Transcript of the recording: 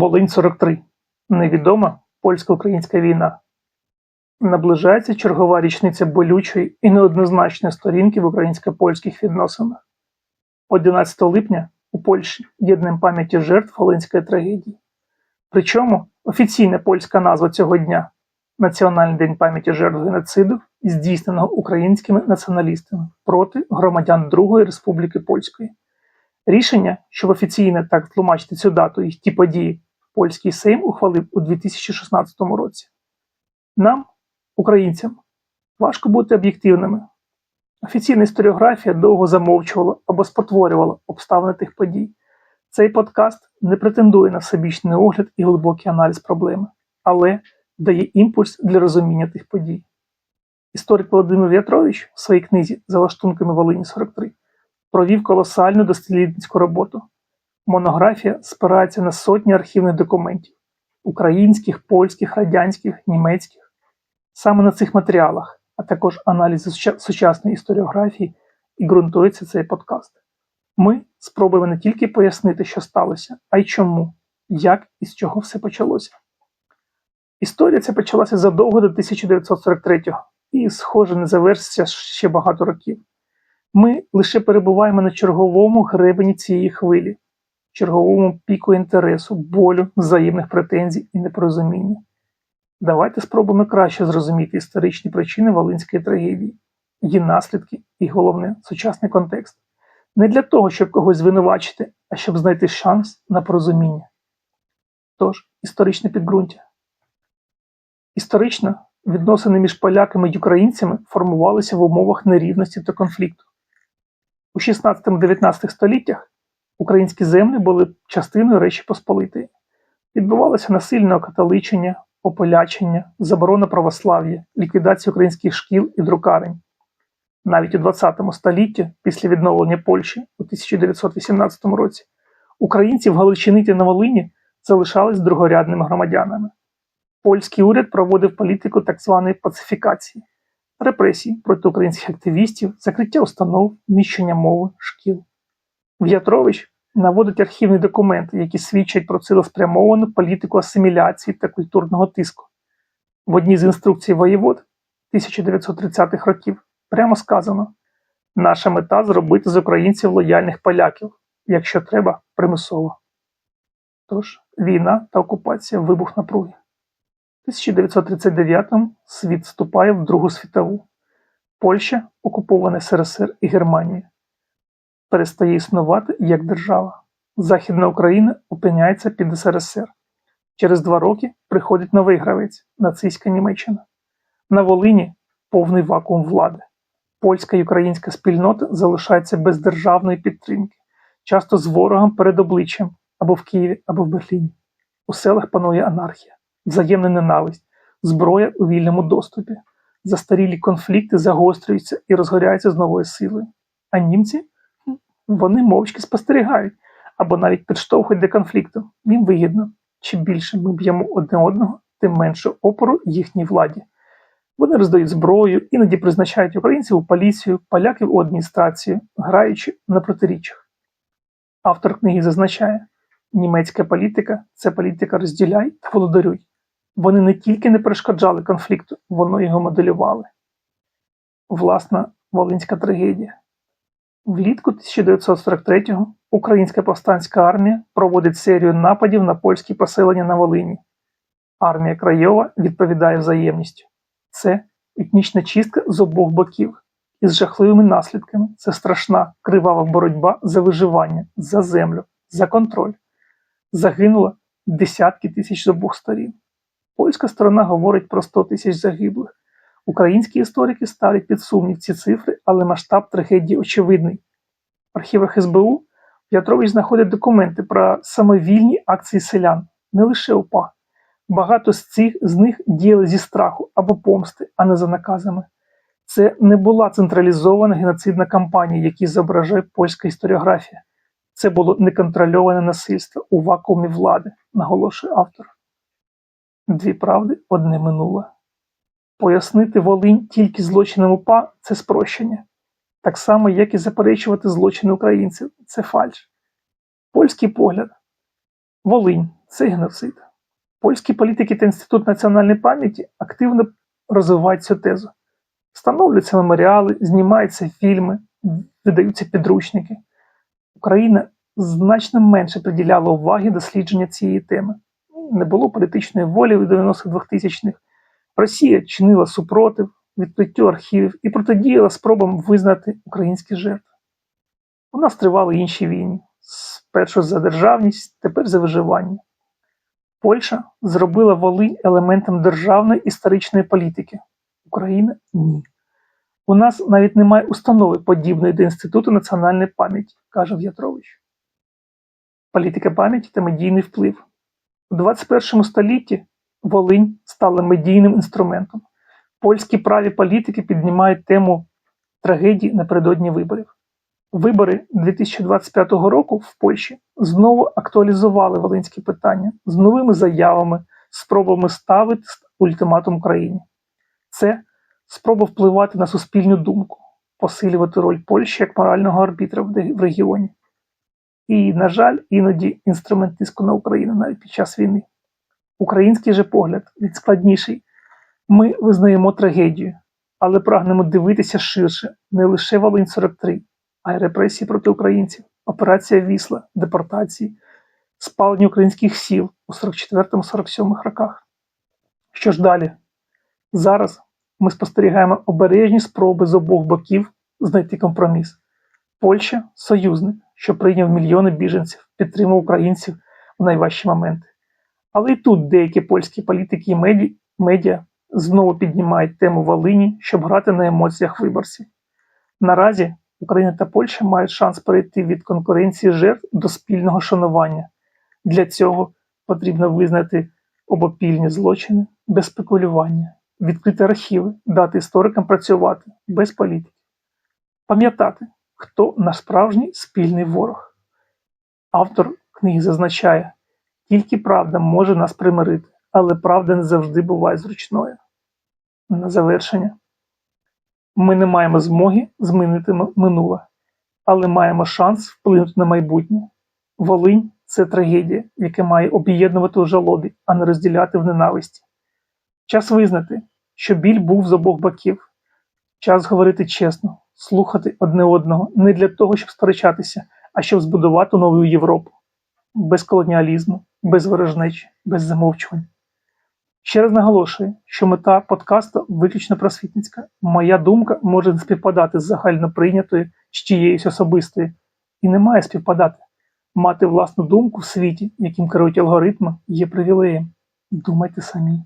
Волинь 43. Невідома польсько-українська війна. Наближається чергова річниця болючої і неоднозначної сторінки в українсько-польських відносинах. 11 липня у Польщі є днем пам'яті жертв Волинської трагедії. Причому офіційна польська назва цього дня Національний день пам'яті жертв геноциду, здійсненого українськими націоналістами проти громадян Другої Республіки Польської. Рішення, щоб офіційно так тлумачити цю дату і ті події, польський Сейм ухвалив у 2016 році. Нам, українцям, важко бути об'єктивними. Офіційна історіографія довго замовчувала або спотворювала обставини тих подій. Цей подкаст не претендує на всебічний огляд і глибокий аналіз проблеми, але дає імпульс для розуміння тих подій. Історик Володимир В'ятрович в своїй книзі за лаштунками Волині 43 провів колосальну дослідницьку роботу. Монографія спирається на сотні архівних документів українських, польських, радянських, німецьких. Саме на цих матеріалах, а також аналізу сучасної історіографії, і ґрунтується цей подкаст. Ми спробуємо не тільки пояснити, що сталося, а й чому, як і з чого все почалося. Історія ця почалася задовго до 1943-го і, схоже, не завершиться ще багато років. Ми лише перебуваємо на черговому гребені цієї хвилі, черговому піку інтересу, болю, взаємних претензій і непорозуміння. Давайте спробуємо краще зрозуміти історичні причини Волинської трагедії, її наслідки і, головне, сучасний контекст. Не для того, щоб когось звинувачити, а щоб знайти шанс на порозуміння. Тож, історичне підґрунтя. Історично відносини між поляками й українцями формувалися в умовах нерівності та конфлікту. У 16-19 століттях українські землі були частиною Речі Посполитої. Відбувалося насильне окатоличення, ополячення, заборона православ'я, ліквідація українських шкіл і друкарень. Навіть у 20 столітті, після відновлення Польщі у 1918 році, українці в Галичині та на Волині залишались другорядними громадянами. Польський уряд проводив політику так званої пацифікації, репресій проти українських активістів, закриття установ, нищення мови, шкіл. В'ятрович наводить архівні документи, які свідчать про цілеспрямовану політику асиміляції та культурного тиску. В одній з інструкцій воєвод 1930-х років прямо сказано: наша мета зробити з українців лояльних поляків, якщо треба, примусово. Тож, війна та окупація вибух напруги. 1939-му світ вступає в Другу світову. Польща, окупована СРСР і Германія, перестає існувати як держава. Західна Україна опиняється під СРСР. Через два роки приходить новий гравець нацистська Німеччина. На Волині повний вакуум влади. Польська і українська спільнота залишаються без державної підтримки, часто з ворогом перед обличчям або в Києві, або в Берліні. У селах панує анархія взаємна ненависть, зброя у вільному доступі, застарілі конфлікти загострюються і розгоряються з новою силою. А німці вони мовчки спостерігають або навіть підштовхують до конфлікту. Їм вигідно. Чим більше ми б'ємо одне одного, тим менше опору їхній владі. Вони роздають зброю, іноді призначають українців у поліцію, поляків у адміністрацію, граючи на протиріччях. Автор книги зазначає, німецька політика це політика розділяй та володарюй. Вони не тільки не перешкоджали конфлікту, вони його моделювали. Власна Волинська трагедія. Влітку 1943-го Українська повстанська армія проводить серію нападів на польські поселення на Волині. Армія Крайова відповідає взаємністю. Це етнічна чистка з обох боків із жахливими наслідками. Це страшна кривава боротьба за виживання, за землю, за контроль. Загинуло десятки тисяч з обох сторін. Польська сторона говорить про 100 тисяч загиблих. Українські історики ставлять під сумнів ці цифри, але масштаб трагедії очевидний. В архівах СБУ П'ятрович знаходить документи про самовільні акції селян, не лише УПА. Багато з цих з них діяли зі страху або помсти, а не за наказами. Це не була централізована геноцидна кампанія, які зображає польська історіографія. Це було неконтрольоване насильство у вакуумі влади, наголошує автор. Дві правди одне минуле. Пояснити Волинь тільки злочином УПА це спрощення, так само, як і заперечувати злочини українців це фальш. Польський погляд. Волинь це геноцид. Польські політики та Інститут національної пам'яті активно розвивають цю тезу. Встановлюються меморіали, знімаються фільми, видаються підручники. Україна значно менше приділяла уваги дослідження цієї теми. Не було політичної волі в 90-х 2000-х. Росія чинила супротив, відкриттю архівів і протидіяла спробам визнати українські жертви. У нас тривали інші війни. Спершу за державність, тепер за виживання. Польща зробила Волинь елементом державної історичної політики. Україна ні. У нас навіть немає установи, подібної до Інституту національної пам'яті, каже В'ятрович. Політика пам'яті та медійний вплив. У 21 столітті Волинь стала медійним інструментом. Польські праві політики піднімають тему трагедії напередодні виборів. Вибори 2025 року в Польщі знову актуалізували волинські питання з новими заявами, спробами ставити ультиматум Україні. Це спроба впливати на суспільну думку, посилювати роль Польщі як морального арбітра в регіоні. І, на жаль, іноді інструмент тиску на Україну навіть під час війни. Український же погляд від складніший. Ми визнаємо трагедію, але прагнемо дивитися ширше не лише Волинь 43, а й репресії проти українців, операція Вісла, депортації, спалення українських сіл у 44-47 роках. Що ж далі? Зараз ми спостерігаємо обережні спроби з обох боків знайти компроміс. Польща союзник, що прийняв мільйони біженців, підтримав українців в найважчі моменти. Але і тут деякі польські політики і меді- медіа знову піднімають тему Волині, щоб грати на емоціях виборців. Наразі Україна та Польща мають шанс перейти від конкуренції жертв до спільного шанування. Для цього потрібно визнати обопільні злочини без спекулювання, відкрити архіви, дати історикам працювати без політики, пам'ятати, хто наш справжній спільний ворог. Автор книги зазначає, тільки правда може нас примирити, але правда не завжди буває зручною. На завершення. Ми не маємо змоги змінити минуле, але маємо шанс вплинути на майбутнє. Волинь це трагедія, яка має об'єднувати у жалобі, а не розділяти в ненависті. Час визнати, що біль був з обох боків. Час говорити чесно, слухати одне одного не для того, щоб сперечатися, а щоб збудувати нову Європу. Без колоніалізму, без ворожнечі, без замовчувань. Ще раз наголошую, що мета подкасту виключно просвітницька. Моя думка може не співпадати з загально прийнятою з чиєюсь особистою, і не має співпадати. Мати власну думку в світі, яким керують алгоритми, є привілеєм. Думайте самі.